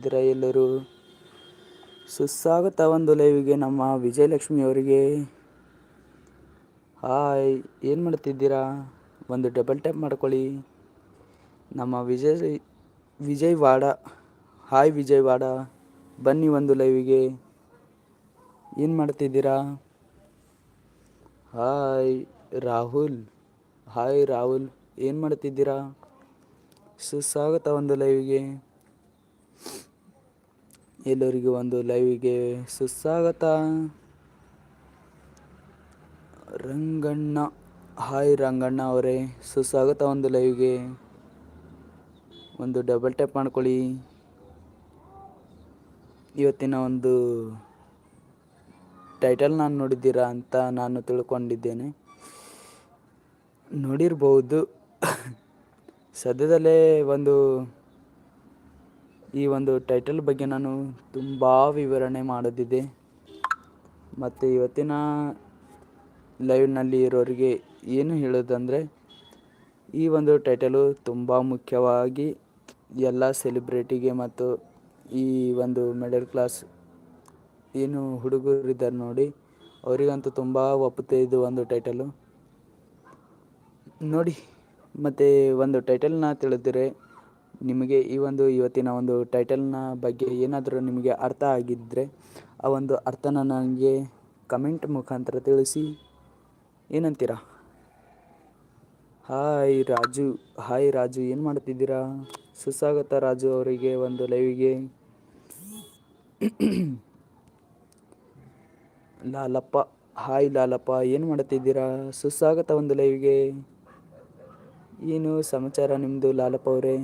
ಇದ್ದೀರಾ ಎಲ್ಲರೂ ಸುಸ್ವಾಗತ ಒಂದು ಲೈವಿಗೆ ನಮ್ಮ ವಿಜಯಲಕ್ಷ್ಮಿ ಅವರಿಗೆ. ಹಾಯ್ ಏನು ಮಾಡ್ತಿದ್ದೀರಾ? ಒಂದು ಡಬಲ್ ಟ್ಯಾಪ್ ಮಾಡ್ಕೊಳ್ಳಿ. ನಮ್ಮ ವಿಜಯ್ ವಿಜಯವಾಡ ಹಾಯ್ ವಿಜಯವಾಡ ಬನ್ನಿ ಒಂದು ಲೈವಿಗೆ ಏನು ಮಾಡ್ತಿದ್ದೀರಾ? ಹಾಯ್ ರಾಹುಲ್. ಹಾಯ್ ರಾಹುಲ್. ಏನು ಮಾಡ್ತಿದ್ದೀರಾ? ಸುಸ್ವಾಗತ ಒಂದು ಲೈವಿಗೆ ಎಲ್ಲರಿಗೂ ಒಂದು ಲೈವಿಗೆ ಸುಸ್ವಾಗತ. ರಂಗಣ್ಣ, ಹಾಯ್ ರಂಗಣ್ಣ ಅವರೇ, ಸುಸ್ವಾಗತ ಒಂದು ಲೈವ್ಗೆ. ಒಂದು ಡಬಲ್ ಟ್ಯಾಪ್ ಮಾಡ್ಕೊಳ್ಳಿ. ಇವತ್ತಿನ ಒಂದು ಟೈಟಲ್ ನಾನು ನೋಡಿದ್ದೀರಾ ಅಂತ ನಾನು ತಿಳ್ಕೊಂಡಿದ್ದೇನೆ. ನೋಡಿರ್ಬೋದು. ಸದ್ಯದಲ್ಲೇ ಒಂದು ಈ ಒಂದು ಟೈಟಲ್ ಬಗ್ಗೆ ನಾನು ತುಂಬ ವಿವರಣೆ ಮಾಡೋದಿದೆ ಮತ್ತು ಇವತ್ತಿನ ಲೈವ್ನಲ್ಲಿ ಇರೋರಿಗೆ ಏನು ಹೇಳೋದಂದರೆ, ಈ ಒಂದು ಟೈಟಲು ತುಂಬ ಮುಖ್ಯವಾಗಿ ಎಲ್ಲ ಸೆಲೆಬ್ರಿಟಿಗೆ ಮತ್ತು ಈ ಒಂದು ಮಿಡಲ್ ಕ್ಲಾಸ್ ಏನು ಹುಡುಗರಿದ್ದಾರೆ ನೋಡಿ, ಅವರಿಗಂತೂ ತುಂಬ ಒಪ್ಪುತ್ತೆ ಇದು ಒಂದು ಟೈಟಲು ನೋಡಿ, ಮತ್ತು ಒಂದು ಟೈಟಲ್ನ ತಿಳಿದರೆ. ನಿಮಗೆ ಈ ಒಂದು ಇವತ್ತಿನ ಒಂದು ಟೈಟಲ್ನ ಬಗ್ಗೆ ಏನಾದರೂ ನಿಮಗೆ ಅರ್ಥ ಆಗಿದ್ದರೆ ಆ ಒಂದು ಅರ್ಥನ ನನಗೆ ಕಮೆಂಟ್ ಮುಖಾಂತರ ತಿಳಿಸಿ. ಏನಂತೀರಾ? ಹಾಯ್ ರಾಜು ಹಾಯ್ ರಾಜು, ಏನು ಮಾಡ್ತಿದ್ದೀರಾ? ಸುಸ್ವಾಗತ ರಾಜು ಅವರಿಗೆ ಒಂದು ಲೈವಿಗೆ ಲಾಲಪ್ಪ ಹಾಯ್ ಲಾಲಪ್ಪ, ಏನು ಮಾಡ್ತಿದ್ದೀರಾ? ಸುಸ್ವಾಗತ ಒಂದು ಲೈವಿಗೆ ಏನು ಸಮಾಚಾರ ನಿಮ್ಮದು ಲಾಲಪ್ಪ ಅವರೇ?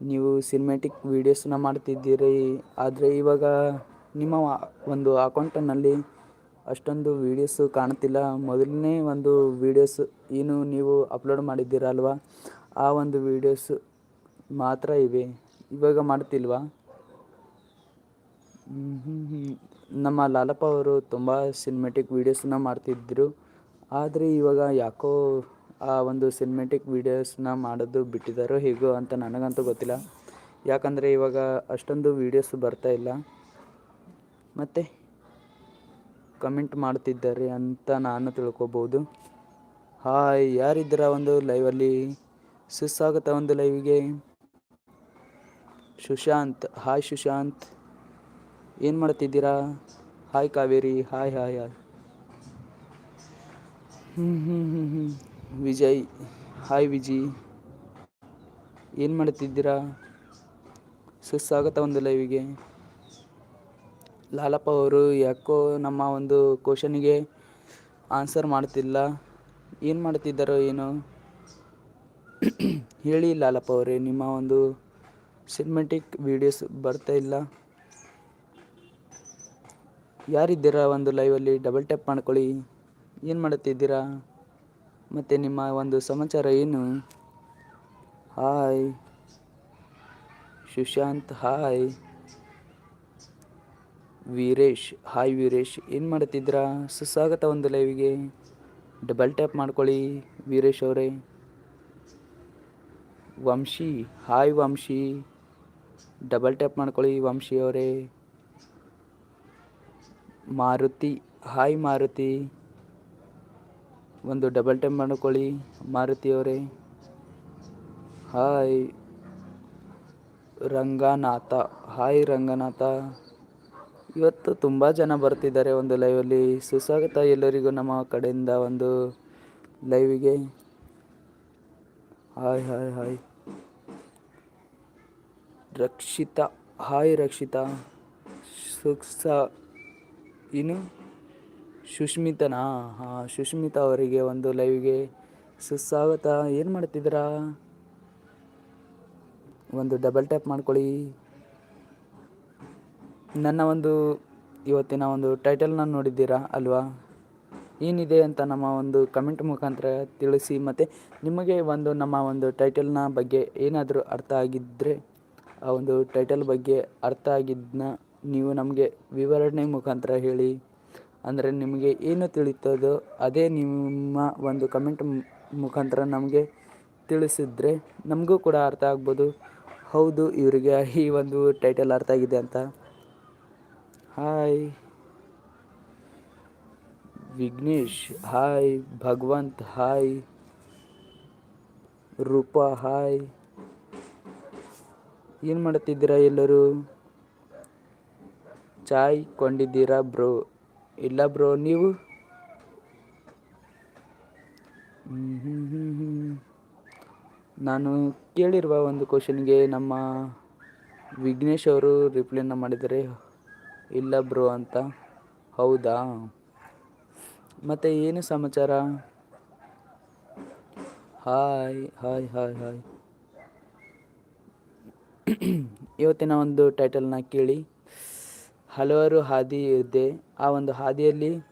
ನೀವು ಸಿನಿಮ್ಯಾಟಿಕ್ ವೀಡಿಯೋಸ್ನ ಮಾಡ್ತಿದ್ದೀರಿ, ಆದರೆ ಇವಾಗ ನಿಮ್ಮ ಒಂದು ಅಕೌಂಟನಲ್ಲಿ ಅಷ್ಟೊಂದು ವೀಡಿಯೋಸು ಕಾಣ್ತಿಲ್ಲ. ಮೊದಲನೇ ಒಂದು ವೀಡಿಯೋಸ್ ಏನು ನೀವು ಅಪ್ಲೋಡ್ ಮಾಡಿದ್ದೀರಲ್ವ ಆ ಒಂದು ವೀಡಿಯೋಸ್ ಮಾತ್ರ ಇವೆ. ಇವಾಗ ಮಾಡ್ತಿಲ್ವಾ? ನಮ್ಮ ಲಾಲಪ್ಪ ಅವರು ತುಂಬ ಸಿನಿಮ್ಯಾಟಿಕ್ ವೀಡಿಯೋಸನ್ನ ಮಾಡ್ತಿದ್ದರು ಆದರೆ ಇವಾಗ ಯಾಕೋ ಒಂದು ಸಿನಿಮ್ಯಾಟಿಕ್ ವೀಡಿಯೋಸ್ನ ಮಾಡೋದು ಬಿಟ್ಟಿದ್ದಾರೋ ಹೇಗೋ ಅಂತ ನನಗಂತೂ ಗೊತ್ತಿಲ್ಲ. ಯಾಕಂದರೆ ಇವಾಗ ಅಷ್ಟೊಂದು ವೀಡಿಯೋಸ್ ಬರ್ತಾ ಇಲ್ಲ. ಮತ್ತು ಕಮೆಂಟ್ ಮಾಡ್ತಿದ್ದಾರೆ ಅಂತ ನಾನು ತಿಳ್ಕೊಬೋದು. ಹಾಯ್ ಯಾರಿದ್ದೀರ ಒಂದು ಲೈವಲ್ಲಿ ಸುಸ್ವಾಗತ ಒಂದು ಲೈವಿಗೆ ಸುಶಾಂತ್ ಹಾಯ್ ಸುಶಾಂತ್. ಏನು ಮಾಡ್ತಿದ್ದೀರಾ? Hi Kaveri hi hi hi ಹ್ಞೂ ಹ್ಞೂ ಹ್ಞೂ ಹ್ಞೂ ವಿಜಯ್ ಹಾಯ್ ವಿಜಿ. ಏನು ಮಾಡ್ತಿದ್ದೀರಾ? ಸುಸ್ವಾಗತ ಒಂದು ಲೈವಿಗೆ ಲಾಲಪ್ಪ ಅವರು ಯಾಕೋ ನಮ್ಮ ಒಂದು ಕ್ವಶನಿಗೆ ಆನ್ಸರ್ ಮಾಡ್ತಿಲ್ಲ. ಏನು ಮಾಡ್ತಿದ್ದಾರೋ ಏನು. ಹೇಳಿ ಲಾಲಪ್ಪ ಅವರೇ, ನಿಮ್ಮ ಒಂದು ಸಿನಿಮೆಟಿಕ್ ವೀಡಿಯೋಸ್ ಬರ್ತಾ ಇಲ್ಲ. ಯಾರಿದ್ದೀರಾ ಒಂದು ಲೈವಲ್ಲಿ ಡಬಲ್ ಟ್ಯಾಪ್ ಮಾಡ್ಕೊಳ್ಳಿ. ಏನು ಮಾಡುತ್ತಿದ್ದೀರಾ ಮತ್ತು ನಿಮ್ಮ ಒಂದು ಸಮಾಚಾರ ಏನು? Hi Sushant hi Veeresh hi Veeresh. ಏನು ಮಾಡ್ತಿದ್ದೀರಾ? ಸುಸ್ವಾಗತ ಒಂದು ಲೈವಿಗೆ ಡಬಲ್ ಟ್ಯಾಪ್ ಮಾಡ್ಕೊಳ್ಳಿ ವೀರೇಶ್ ಅವರೇ. Vamshi hi Vamshi. Double tap ಮಾಡ್ಕೊಳ್ಳಿ ವಂಶಿ ಅವರೇ. ಮಾರುತಿ ಹಾಯ್ ಮಾರುತಿ. ಒಂದು ಡಬಲ್ ಟೈಮ್ ಮಾಡ್ಕೊಳ್ಳಿ ಮಾರುತಿಯವರೇ ಹಾಯ್ ರಂಗನಾಥ. ಹಾಯ್ ರಂಗನಾಥ. ಇವತ್ತು ತುಂಬ ಜನ ಬರ್ತಿದ್ದಾರೆ ಒಂದು ಲೈವಲ್ಲಿ ಸುಸ್ವಾಗತ ಎಲ್ಲರಿಗೂ ನಮ್ಮ ಕಡೆಯಿಂದ ಒಂದು ಲೈವಿಗೆ hi hi hi Rakshita. Hi Rakshita. ಸುಕ್ಸ ಏನು ಸುಷ್ಮಿತನಾ ಹಾಂ ಸುಷ್ಮಿತಾ ಅವರಿಗೆ ಒಂದು ಲೈವ್ಗೆ ಸುಸ್ವಾಗತ. ಏನು ಮಾಡ್ತಿದ್ದೀರಾ? ಒಂದು ಡಬಲ್ ಟ್ಯಾಪ್ ಮಾಡ್ಕೊಳ್ಳಿ. ನನ್ನ ಒಂದು, ಇವತ್ತಿನ ಒಂದು ಟೈಟಲ್ನ ನೋಡಿದ್ದೀರಾ ಅಲ್ವಾ? ಏನಿದೆ ಅಂತ ನಮ್ಮ ಒಂದು ಕಮೆಂಟ್ ಮುಖಾಂತರ ತಿಳಿಸಿ ಮತ್ತು ನಿಮಗೆ ಒಂದು ನಮ್ಮ ಒಂದು ಟೈಟಲ್ನ ಬಗ್ಗೆ ಏನಾದರೂ ಅರ್ಥ ಆಗಿದ್ದರೆ ಆ ಒಂದು ಟೈಟಲ್ ಬಗ್ಗೆ ಅರ್ಥ ಆಗಿದ್ದನ್ನ ನೀವು ನಮಗೆ ವಿವರಣೆ ಮುಖಾಂತರ ಹೇಳಿ. ಅಂದರೆ ನಿಮಗೆ ಏನು ತಿಳಿತದೋ ಅದೇ ನಿಮ್ಮ ಒಂದು ಕಮೆಂಟ್ ಮುಖಾಂತರ ನಮಗೆ ತಿಳಿಸಿದರೆ ನಮಗೂ ಕೂಡ ಅರ್ಥ ಆಗ್ಬೋದು. ಹೌದು, ಇವರಿಗೆ ಈ ಒಂದು ಟೈಟಲ್ ಅರ್ಥ ಆಗಿದೆ ಅಂತ. Hi Vignesh hi Bhagavant hi Roopa hi ಏನು ಮಾಡುತ್ತಿದ್ದೀರಾ ಎಲ್ಲರೂ? ಚಾಯ್ ಕೊಂಡಿದ್ದೀರಾ ಬ್ರೋ? ಇಲ್ಲ ಬ್ರೋ, ನೀವು. ನಾನು ಕೇಳಿರುವ ಒಂದು ಕ್ವಶನ್ಗೆ ನಮ್ಮ ವಿಘ್ನೇಶ್ ಅವರು ರಿಪ್ಲೈನ ಮಾಡಿದರೆ ಇಲ್ಲ ಬ್ರೋ ಅಂತ. ಹೌದಾ? ಮತ್ತೆ ಏನು ಸಮಾಚಾರ? Hi hi hi hi. ಇವತ್ತಿನ ಒಂದು ಟೈಟಲ್ನ ಕೇಳಿ. ಹಲವಾರು ಹಾದಿ ಇದೆ. ಆ ಒಂದು ಹಾದಿಯಲ್ಲಿ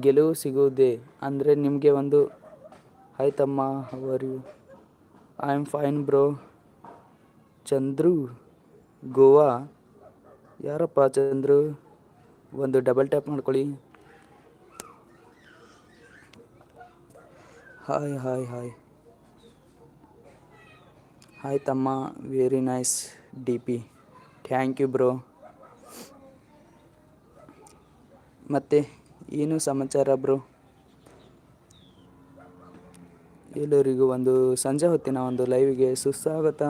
ಗೆಲುವು ಸಿಗುವುದೇ? ಅಂದರೆ ನಿಮಗೆ ಒಂದು ಆಯ್ತಮ್ಮ ಅವರು I am fine bro. Chandru, Goa? ಯಾರಪ್ಪ ಚಂದ್ರು? ಒಂದು ಡಬಲ್ ಟ್ಯಾಪ್ ಮಾಡ್ಕೊಳ್ಳಿ. Hi hi hi. ಹಾಯ್ ತಮ್ಮ, very nice D P. Thank you bro. ಮತ್ತೆ ಏನು ಸಮಾಚಾರ ಬ್ರೋ? ಎಲ್ಲರಿಗೂ ಒಂದು ಸಂಜೆ ಹೊತ್ತಿನ ಒಂದು ಲೈವ್ಗೆ ಸುಸ್ವಾಗತ.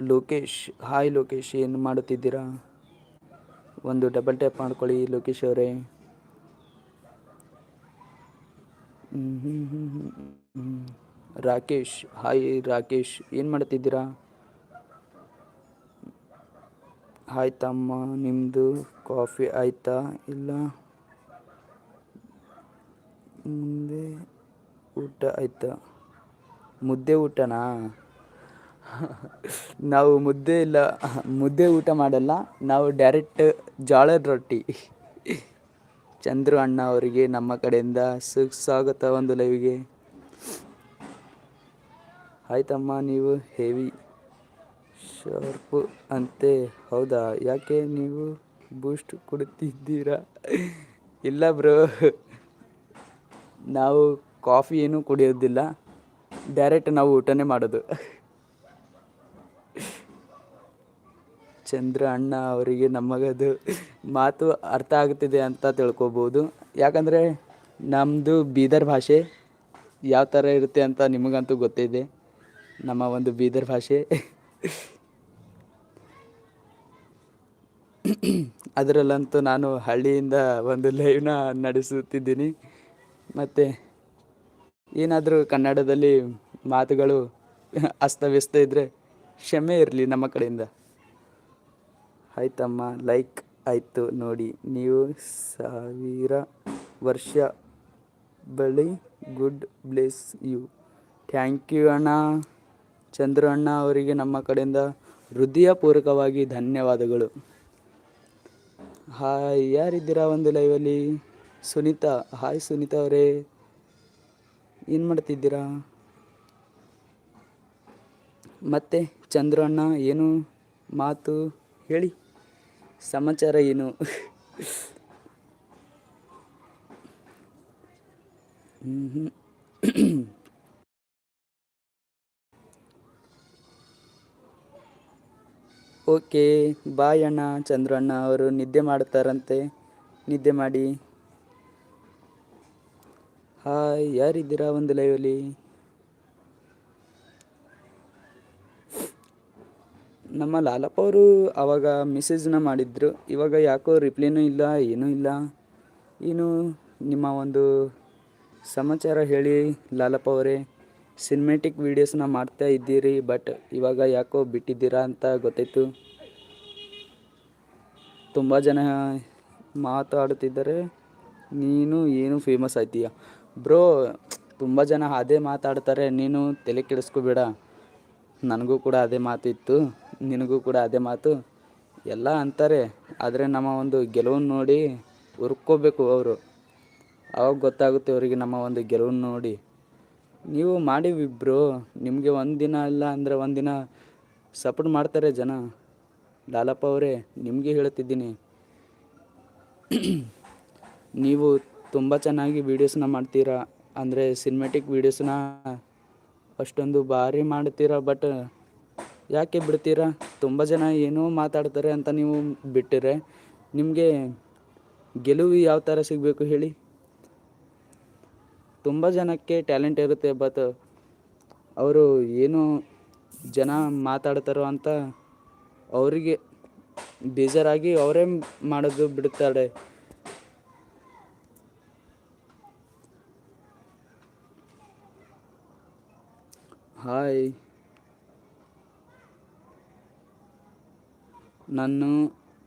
ಲೋಕೇಶ್ ಹಾಯ್ ಲೋಕೇಶ್, ಏನು ಮಾಡುತ್ತಿದ್ದೀರಾ? ಒಂದು ಡಬಲ್ ಟ್ಯಾಪ್ ಮಾಡ್ಕೊಳ್ಳಿ ಲೋಕೇಶ್ ಅವರೇ. ರಾಕೇಶ್ ಹಾಯ್ ರಾಕೇಶ್, ಏನು ಮಾಡ್ತಿದ್ದೀರಾ ಹಾಯ್ ತಮ್ಮ ನಿಮ್ಮದು ಕಾಫಿ ಆಯ್ತಾ? ಇಲ್ಲ. ಮುಂದೆ ಊಟ ಆಯ್ತಾ? ಮುದ್ದೆ ಊಟನಾ? ನಾವು ಮುದ್ದೆ ಇಲ್ಲ, ಮುದ್ದೆ ಊಟ ಮಾಡಲ್ಲ, ನಾವು ಡೈರೆಕ್ಟ್ ಜೋಳದ ರೊಟ್ಟಿ. ಚಂದ್ರು ಅಣ್ಣ ಅವರಿಗೆ, ನಮ್ಮ ಕಡೆಯಿಂದ ಸುಸ್ವಾಗತ ಒಂದು ಲೈವ್ಗೆ ಆಯ್ತಮ್ಮ, ನೀವು ಹೆವಿ ಶಾರ್ಪು ಅಂತೆ. ಹೌದಾ? ಯಾಕೆ ನೀವು ಬೂಸ್ಟ್ ಕೊಡ್ತಿದ್ದೀರಾ ಇಲ್ಲ ಬ್ರೋ. ನಾವು ಕಾಫಿ ಏನೂ ಕುಡಿಯೋದಿಲ್ಲ. ಡೈರೆಕ್ಟ್ ನಾವು ಊಟನೇ ಮಾಡೋದು. ಚಂದ್ರ ಅಣ್ಣ ಅವರಿಗೆ ನಮಗದು ಮಾತು ಅರ್ಥ ಆಗುತ್ತಿದೆ ಅಂತ ತಿಳ್ಕೊಬೋದು. ಯಾಕಂದರೆ ನಮ್ಮದು ಬೀದರ್ ಭಾಷೆ ಯಾವ ಥರ ಇರುತ್ತೆ ಅಂತ ನಿಮಗಂತೂ ಗೊತ್ತಿದೆ. ನಮ್ಮ ಒಂದು ಬೀದರ್ ಭಾಷೆ. ಅದರಲ್ಲಂತೂ ನಾನು ಹಳ್ಳಿಯಿಂದ ಒಂದು ಲೈವ್ನ ನಡೆಸುತ್ತಿದ್ದೀನಿ. ಮತ್ತು ಏನಾದರೂ ಕನ್ನಡದಲ್ಲಿ ಮಾತುಗಳು ಅಸ್ತವ್ಯಸ್ತ ಇದ್ದರೆ ಕ್ಷಮೆ ಇರಲಿ ನಮ್ಮ ಕಡೆಯಿಂದ. ಆಯ್ತಮ್ಮ ಲೈಕ್ ಆಯಿತು ನೋಡಿ. ನೀವು ಸಾವಿರ ವರ್ಷ ಬಳಿ God bless you thank you ಅಣ್ಣ. ಚಂದ್ರ ಅಣ್ಣ ಅವರಿಗೆ ನಮ್ಮ ಕಡೆಯಿಂದ ಹೃದಯಪೂರ್ವಕವಾಗಿ ಧನ್ಯವಾದಗಳು. ಹಾಯ್, ಯಾರಿದ್ದೀರಾ ಒಂದು ಲೈವಲ್ಲಿ? ಸುನೀತಾ, ಹಾಯ್ ಸುನೀತಾ ಅವರೇ. ಏನು ಮಾಡ್ತಿದ್ದೀರಾ? ಮತ್ತೆ ಚಂದ್ರಣ್ಣ ಏನು ಮಾತು ಹೇಳಿ. ಸಮಾಚಾರ ಏನು? ಹ್ಮ್. ಓಕೆ, ಬಾಯ್ ಅಣ್ಣ ಚಂದ್ರಣ್ಣ ಅವರು ನಿದ್ದೆ ಮಾಡ್ತಾರಂತೆ ನಿದ್ದೆ ಮಾಡಿ. ಹಾಯ್, ಯಾರಿದ್ದೀರಾ ಒಂದು ಲೈವಲ್ಲಿ ನಮ್ಮ ಲಾಲಪ್ಪ ಅವರು ಆವಾಗ ಮೆಸೇಜ್ನ ಮಾಡಿದ್ರು. ಇವಾಗ ಯಾಕೋ ರಿಪ್ಲೈನೂ ಇಲ್ಲ, ಏನೂ ಇಲ್ಲ. ಏನು ನಿಮ್ಮ ಒಂದು ಸಮಾಚಾರ ಹೇಳಿ ಲಾಲಪ್ಪ ಅವರೇ. ಸಿನಿಮೆಟಿಕ್ ವೀಡಿಯೋಸ್ನ ಮಾಡ್ತಾ ಇದ್ದೀರಿ ಬಟ್ ಇವಾಗ ಯಾಕೋ ಬಿಟ್ಟಿದ್ದೀರಾ ಅಂತ ಗೊತ್ತಾಯಿತು. ತುಂಬ ಜನ ಮಾತಾಡುತ್ತಿದ್ದಾರೆ. ನೀನು ಏನು ಫೇಮಸ್ ಆಯ್ತೀಯ? ಬ್ರೋ ತುಂಬ ಜನ ಅದೇ ಮಾತಾಡ್ತಾರೆ. ನೀನು ತಲೆ ಕೆಡಿಸ್ಕೋಬೇಡ. ನನಗೂ ಕೂಡ ಅದೇ ಮಾತಿತ್ತು ನಿನಗೂ ಕೂಡ ಅದೇ ಮಾತು. ಎಲ್ಲ ಅಂತಾರೆ. ಆದರೆ ನಮ್ಮ ಒಂದು ಗೆಲುವನ್ನು ನೋಡಿ ಹುರ್ಕೋಬೇಕು ಅವರು. ಅವಾಗ ಗೊತ್ತಾಗುತ್ತೆ ಅವರಿಗೆ ನಮ್ಮ ಒಂದು ಗೆಲುವನ್ನು ನೋಡಿ. ನೀವು ಮಾಡಿವಿಬ್ರು ಬ್ರೋ ನಿಮಗೆ ಒಂದಿನ ಇಲ್ಲ ಅಂದರೆ ಒಂದಿನ ಸಪೋರ್ಟ್ ಮಾಡ್ತಾರೆ ಜನ. ಲಾಲಪ್ಪ ಅವರೇ, ನಿಮಗೆ ಹೇಳ್ತಿದ್ದೀನಿ. ನೀವು ತುಂಬ ಚೆನ್ನಾಗಿ ವೀಡಿಯೋಸ್ನ ಮಾಡ್ತೀರಾ? ಅಂದರೆ ಸಿನಿಮೆಟಿಕ್ ವೀಡಿಯೋಸ್ನ ಅಷ್ಟೊಂದು ಭಾರಿ ಮಾಡ್ತೀರಾ ಬಟ್ ಯಾಕೆ ಬಿಡ್ತೀರಾ? ತುಂಬ ಜನ ಏನೋ ಮಾತಾಡ್ತಾರೆ ಅಂತ ನೀವು ಬಿಟ್ಟರೆ. ನಿಮಗೆ ಗೆಲುವು ಯಾವ ಥರ ಸಿಗಬೇಕು ಹೇಳಿ? ತುಂಬ ಜನಕ್ಕೆ ಟ್ಯಾಲೆಂಟ್ ಇರುತ್ತೆ ಬಟ್ ಅವರು ಏನು ಜನ ಮಾತಾಡ್ತಾರೋ ಅಂತ ಅವರಿಗೆ ಬೇಜಾರಾಗಿ ಅವರೇ ಮಾಡೋದು ಬಿಡುತ್ತಾರೆ. ಹಾಯ್ ನಾನು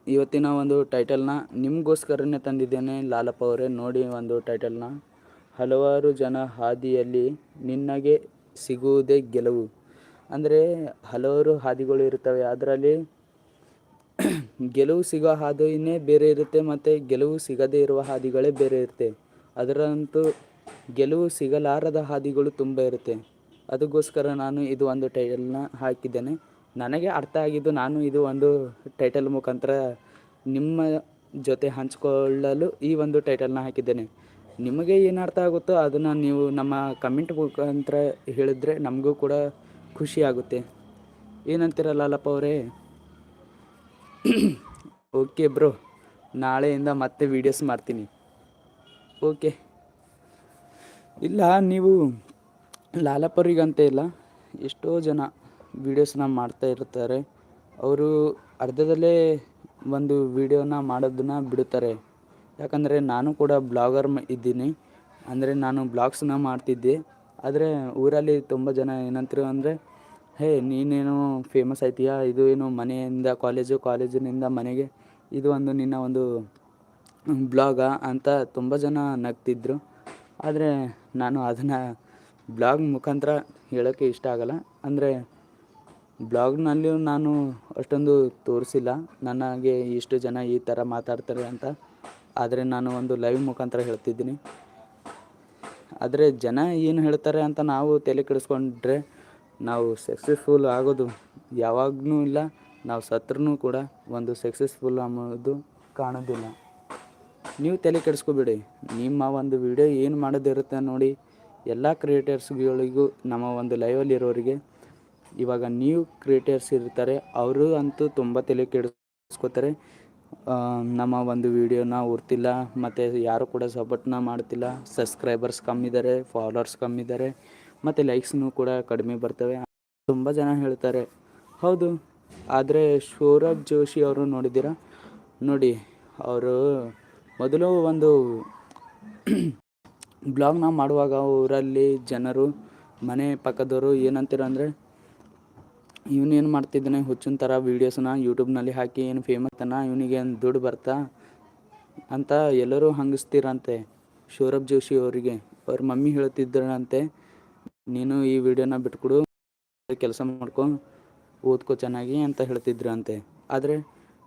ಇವತ್ತಿನ ಒಂದು ಟೈಟಲ್ನ ನಿಮಗೋಸ್ಕರನೇ ತಂದಿದ್ದೇನೆ, ಲಾಲಪ್ಪ ಅವರೇ ನೋಡಿ ಒಂದು ಟೈಟಲ್ನ ಹಲವಾರು ಜನ ಹಾದಿಯಲ್ಲಿ ನಿನ್ನಗೆ ಸಿಗುವುದೇ ಗೆಲುವು. ಅಂದರೆ ಹಲವಾರು ಹಾದಿಗಳು ಇರ್ತವೆ ಅದರಲ್ಲಿ ಗೆಲುವು ಸಿಗೋ ಹಾದಿನೇ ಬೇರೆ ಇರುತ್ತೆ ಮತ್ತು ಗೆಲುವು ಸಿಗದೇ ಇರುವ ಹಾದಿಗಳೇ ಬೇರೆ ಇರುತ್ತೆ. ಅದರಂತೂ ಗೆಲುವು ಸಿಗಲಾರದ ಹಾದಿಗಳು ತುಂಬ ಇರುತ್ತೆ. ಅದಕ್ಕೋಸ್ಕರ ನಾನು ಇದು ಒಂದು ಟೈಟಲ್ನ ಹಾಕಿದ್ದೇನೆ. ನನಗೆ ಅರ್ಥ ಆಗಿದ್ದು ನಾನು ಇದು ಒಂದು ಟೈಟಲ್ ಮುಖಾಂತರ ನಿಮ್ಮ ಜೊತೆ ಹಂಚಿಕೊಳ್ಳಲು ಈ ಒಂದು ಟೈಟಲ್ನ ಹಾಕಿದ್ದೇನೆ. ನಿಮಗೆ ಏನು ಅರ್ಥ ಆಗುತ್ತೋ ಅದನ್ನು ನೀವು ನಮ್ಮ ಕಮೆಂಟ್ ಮುಖಾಂತರ ಹೇಳಿದ್ರೆ ನಮಗೂ ಕೂಡ ಖುಷಿ ಆಗುತ್ತೆ. ಏನಂತೀರ ಲಾಲಪ್ಪ ಅವರೇ? ಓಕೆ ಬ್ರೋ ನಾಳೆಯಿಂದ ಮತ್ತೆ ವೀಡಿಯೋಸ್ ಮಾಡ್ತೀನಿ. ಓಕೆ ಇಲ್ಲ, ನೀವು ಲಾಲಪ್ಪರಿಗಂತ ಇಲ್ಲ, ಎಷ್ಟೋ ಜನ ವೀಡಿಯೋಸ್ನ ಮಾಡ್ತಾ ಇರ್ತಾರೆ. ಅವರು ಅರ್ಧದಲ್ಲೇ ಒಂದು ವೀಡಿಯೋನ ಮಾಡೋದನ್ನ ಬಿಡುತ್ತಾರೆ. ಯಾಕಂದರೆ ನಾನು ಕೂಡ ಬ್ಲಾಗರ್ ಇದ್ದೀನಿ. ಅಂದರೆ ನಾನು ಬ್ಲಾಗ್ಸನ್ನ ಮಾಡ್ತಿದ್ದೆ. ಆದರೆ ಊರಲ್ಲಿ ತುಂಬ ಜನ ಏನಂತರು ಅಂದರೆ, ಹೇ, ನೀನೇನು ಫೇಮಸ್ ಆಯ್ತೀಯಾ? ಇದು ಏನು ಮನೆಯಿಂದ ಕಾಲೇಜು ಕಾಲೇಜಿನಿಂದ ಮನೆಗೆ ಇದು ಒಂದು ನಿನ್ನ ಒಂದು ಬ್ಲಾಗ ಅಂತ ತುಂಬ ಜನ ನಗ್ತಿದ್ರು. ಆದರೆ ನಾನು ಅದನ್ನು ಬ್ಲಾಗ್ ಮುಖಾಂತರ ಹೇಳೋಕ್ಕೆ ಇಷ್ಟ ಆಗಲ್ಲ. ಅಂದರೆ ಬ್ಲಾಗ್ನಲ್ಲಿಯೂ ನಾನು ಅಷ್ಟೊಂದು ತೋರಿಸಿಲ್ಲ. ನನಗೆ ಇಷ್ಟು ಜನ ಈ ಥರ ಮಾತಾಡ್ತಾರೆ ಅಂತ. ಆದರೆ ನಾನು ಒಂದು ಲೈವ್ ಮುಖಾಂತರ ಹೇಳ್ತಿದ್ದೀನಿ. ಆದರೆ ಜನ ಏನು ಹೇಳ್ತಾರೆ ಅಂತ ನಾವು ತಲೆ ಕೆಡಿಸ್ಕೊಂಡ್ರೆ ನಾವು ಸಕ್ಸಸ್ಫುಲ್ ಆಗೋದು ಯಾವಾಗ್ಲೂ ಇಲ್ಲ, ನಾವು ಸತ್ರೂ ಕೂಡ ಒಂದು ಸಕ್ಸಸ್ಫುಲ್ ಅನ್ನೋದು ಕಾಣೋದಿಲ್ಲ. ನೀವು ತಲೆ ಕೆಡಿಸ್ಕೊಬೇಡಿ. ನಿಮ್ಮ ಒಂದು ವಿಡಿಯೋ ಏನು ಮಾಡೋದಿರುತ್ತೆ ನೋಡಿ ಎಲ್ಲ ಕ್ರಿಯೇಟರ್ಸ್ಗಳಿಗೂ ನಮ್ಮ ಒಂದು ಲೈವಲ್ಲಿ ಇರೋರಿಗೆ, ಇವಾಗ ನೀವು ಕ್ರಿಯೇಟರ್ಸ್ ಇರ್ತಾರೆ, ಅವರು ಅಂತೂ ತುಂಬ ತಲೆ ಕೆಡಿಸ್ಕೋತಾರೆ. ನಮ್ಮ ಒಂದು ವಿಡಿಯೋನ ಉರ್ತಿಲ್ಲ ಮತ್ತು ಯಾರು ಕೂಡ ಸಪೋರ್ಟ್ನ ಮಾಡ್ತಿಲ್ಲ. ಸಬ್ಸ್ಕ್ರೈಬರ್ಸ್ ಕಮ್ಮಿದ್ದಾರೆ ಫಾಲೋವರ್ಸ್ ಕಮ್ಮಿದ್ದಾರೆ ಮತ್ತು ಲೈಕ್ಸ್ನೂ ಕೂಡ ಕಡಿಮೆ ಬರ್ತವೆ. ತುಂಬ ಜನ ಹೇಳ್ತಾರೆ, ಹೌದು, ಆದರೆ ಸೌರಭ್ ಜೋಶಿ ಅವರು ನೋಡಿದ್ದೀರಾ? ನೋಡಿ, ಅವರು ಮೊದಲು ಒಂದು ಬ್ಲಾಗ್ನ ಮಾಡುವಾಗ ಊರಲ್ಲಿ ಜನರು, ಮನೆ ಪಕ್ಕದವರು ಏನಂತೀರ ಅಂದರೆ ಇವನೇನು ಮಾಡ್ತಿದ್ದಾನೆ? ಹುಚ್ಚಿನ ಥರ ವೀಡಿಯೋಸ್ನ ಯೂಟ್ಯೂಬ್ನಲ್ಲಿ ಹಾಕಿ ಏನು ಫೇಮಸ್ ತನ? ಇವನಿಗೆ ಏನು ದುಡ್ಡು ಬರ್ತಾ? ಅಂತ ಎಲ್ಲರೂ ಹಂಗಿಸ್ತೀರಂತೆ ಸೌರಭ್ ಜೋಶಿ ಅವರಿಗೆ. ಅವ್ರ ಮಮ್ಮಿ ಹೇಳ್ತಿದ್ದರಂತೆ ನೀನು ಈ ವಿಡಿಯೋನ ಬಿಟ್ಕೊಡು, ಕೆಲಸ ಮಾಡ್ಕೊ, ಓದ್ಕೊ ಚೆನ್ನಾಗಿ ಅಂತ ಹೇಳ್ತಿದ್ರು ಅಂತೆ ಆದರೆ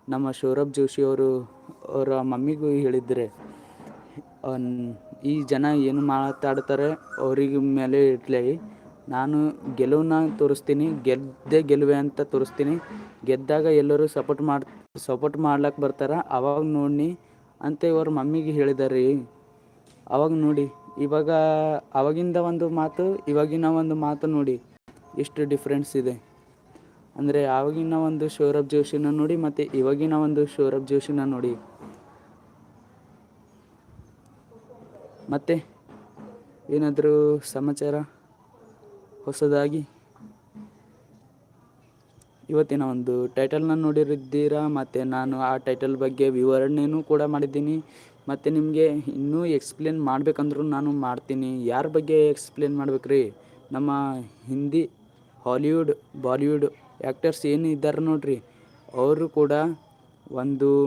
ನಮ್ಮ ಸೌರಭ್ ಜೋಶಿ ಅವರು, ಅವರ ಮಮ್ಮಿಗೂ ಹೇಳಿದ್ರೆ ಈ ಜನ ಏನು ಮಾತಾಡ್ತಾರೆ, ಅವ್ರಿಗೆ ಮೇಲೆ ಇಟ್ಲಿ ನಾನು ಗೆಲುವನ್ನ ತೋರಿಸ್ತೀನಿ, ಗೆದ್ದೆ ಗೆಲುವೆ ಅಂತ ತೋರಿಸ್ತೀನಿ. ಗೆದ್ದಾಗ ಎಲ್ಲರೂ ಸಪೋರ್ಟ್ ಮಾಡಿ ಸಪೋರ್ಟ್ ಮಾಡ್ಲಕ್ಕೆ ಬರ್ತಾರ. ಅವಾಗ ನೋಡಿ ಅಂತ ಇವ್ರ ಮಮ್ಮಿಗೆ ಹೇಳಿದಾರೆ. ಅವಾಗ ನೋಡಿ, ಇವಾಗ ಅವಾಗಿಂದ ಒಂದು ಮಾತು, ಇವಾಗಿನ ಒಂದು ಮಾತು ನೋಡಿ ಎಷ್ಟು ಡಿಫ್ರೆನ್ಸ್ ಇದೆ. ಅಂದರೆ ಆವಾಗಿನ ಒಂದು ಸೌರಭ್ ಜೋಶಿನ ನೋಡಿ ಮತ್ತು ಇವಾಗಿನ ಒಂದು ಸೌರಭ್ ಜೋಶಿನ ನೋಡಿ. ಮತ್ತೆ ಏನಾದರೂ ಸಮಾಚಾರ? ಹೊಸದಾಗಿ. ಇವತ್ತಿನ ಒಂದು ಟೈಟಲ್ನ ನೋಡಿರಿದ್ದೀರಾ? ಮತ್ತು ನಾನು ಆ ಟೈಟಲ್ ಬಗ್ಗೆ ವಿವರಣೆಯೂ ಕೂಡ ಮಾಡಿದ್ದೀನಿ. ಮತ್ತು ನಿಮಗೆ ಇನ್ನೂ ಎಕ್ಸ್ಪ್ಲೇನ್ ಮಾಡಬೇಕಂದ್ರೂ ನಾನು ಮಾಡ್ತೀನಿ. ಯಾರ ಬಗ್ಗೆ ಎಕ್ಸ್ಪ್ಲೇನ್ ಮಾಡ್ಬೇಕ್ರಿ? ನಮ್ಮ ಹಿಂದಿ ಹಾಲಿವುಡ್, ಬಾಲಿವುಡ್ ಆ್ಯಕ್ಟರ್ಸ್ ಏನು ಇದ್ದಾರೆ ನೋಡ್ರಿ? ಅವರು ಕೂಡ ಒಂದು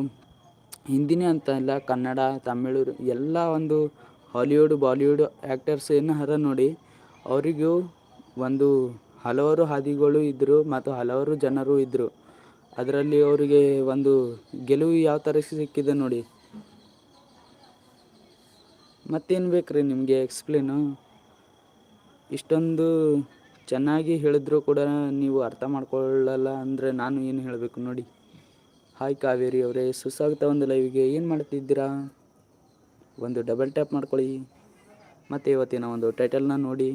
ಹಿಂದಿನೇ ಅಂತ ಇಲ್ಲ, ಕನ್ನಡ, ತಮಿಳು ಎಲ್ಲ ಒಂದು ಹಾಲಿವುಡ್, ಬಾಲಿವುಡ್ ಆ್ಯಕ್ಟರ್ಸ್ ಏನು ಹರ ನೋಡಿ. ಅವರಿಗೂ ಒಂದು ಹಲವಾರು ಹಾದಿಗಳು ಇದ್ದರು ಮತ್ತು ಹಲವಾರು ಜನರು ಇದ್ದರು ಅದರಲ್ಲಿ ಅವರಿಗೆ ಒಂದು ಗೆಲುವು ಯಾವ ಥರ ಸಿಕ್ಕಿದೆ ನೋಡಿ. ಮತ್ತೇನು ಬೇಕು ನಿಮಗೆ ಎಕ್ಸ್ಪ್ಲೇನು ಇಷ್ಟೊಂದು ಚೆನ್ನಾಗಿ ಹೇಳಿದ್ರು ಕೂಡ ನೀವು ಅರ್ಥ ಮಾಡ್ಕೊಳ್ಳಲ್ಲ ಅಂದರೆ ನಾನು ಏನು ಹೇಳಬೇಕು ನೋಡಿ. ಹಾಯ್ ಕಾವೇರಿ ಅವರೇ, ಸುಸ್ವಾಗತ ಒಂದು ಲೈವಿಗೆ ಏನು ಮಾಡ್ತಿದ್ದೀರಾ? ಒಂದು ಡಬಲ್ ಟ್ಯಾಪ್ ಮಾಡ್ಕೊಳ್ಳಿ. ಮತ್ತು ಇವತ್ತಿನ ಒಂದು ಟೈಟಲ್ನ ನೋಡಿ.